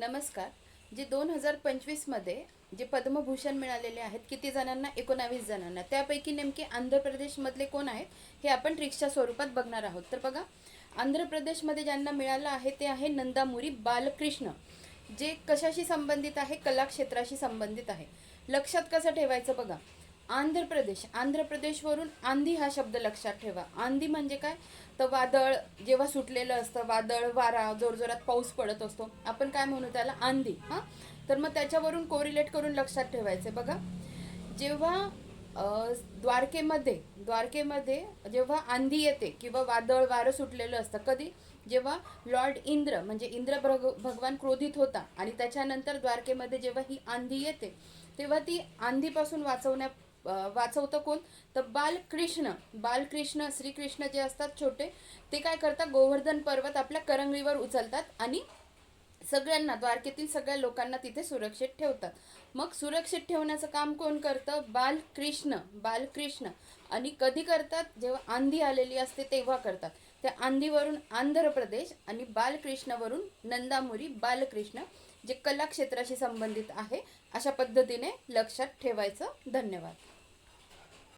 नमस्कार. जे दोन हजार पंचवीसमध्ये जे पद्मभूषण मिळालेले आहेत किती जणांना? एकोणावीस जणांना. त्यापैकी नेमके आंध्र प्रदेशमधले कोण आहेत हे आपण रिक्षा स्वरूपात बघणार आहोत. तर बघा आंध्र प्रदेशमध्ये ज्यांना मिळालं आहे ते आहे नंदामुरी बालकृष्ण. जे कशाशी संबंधित आहे? कलाक्षेत्राशी संबंधित आहे. लक्षात कसं ठेवायचं बघा? आंध्र प्रदेश. आंध्र प्रदेशवरून आंधी हा शब्द लक्षात ठेवा. आंधी म्हणजे काय? तर वादळ जेव्हा सुटलेलं असतं वादळ वारा जोरजोरात पाऊस पडत असतो. आपण काय म्हणू त्याला? आंधी. हां? तर मग त्याच्यावरून कोरिलेट करून लक्षात ठेवायचं बघा. जेव्हा द्वारकेमध्ये द्वारकेमध्ये जेव्हा आंधी येते किंवा वादळ वारं सुटलेलं असतं कधी? जेव्हा लॉर्ड इंद्र म्हणजे इंद्र भग भगवान क्रोधित होता आणि त्याच्यानंतर द्वारकेमध्ये जेव्हा ही आंधी येते तेव्हा ती आंधीपासून वाचवण्या वाचवतं कोण? तर बालकृष्ण. बालकृष्ण श्रीकृष्ण जे असतात छोटे ते काय करतात? गोवर्धन पर्वत आपल्या करंगळीवर उचलतात आणि सगळ्यांना द्वारकेतील सगळ्या लोकांना तिथे सुरक्षित ठेवतात. मग सुरक्षित ठेवण्याचं काम कोण करतं? बालकृष्ण बालकृष्ण. आणि कधी करतात? जेव्हा आंधी आलेली असते तेव्हा करतात. त्या आंधीवरून आंध्र प्रदेश आणि बालकृष्णवरून नंदामुरी बालकृष्ण जे कलाक्षेत्राशी संबंधित आहे अशा पद्धतीने लक्षात ठेवायचं धन्यवाद.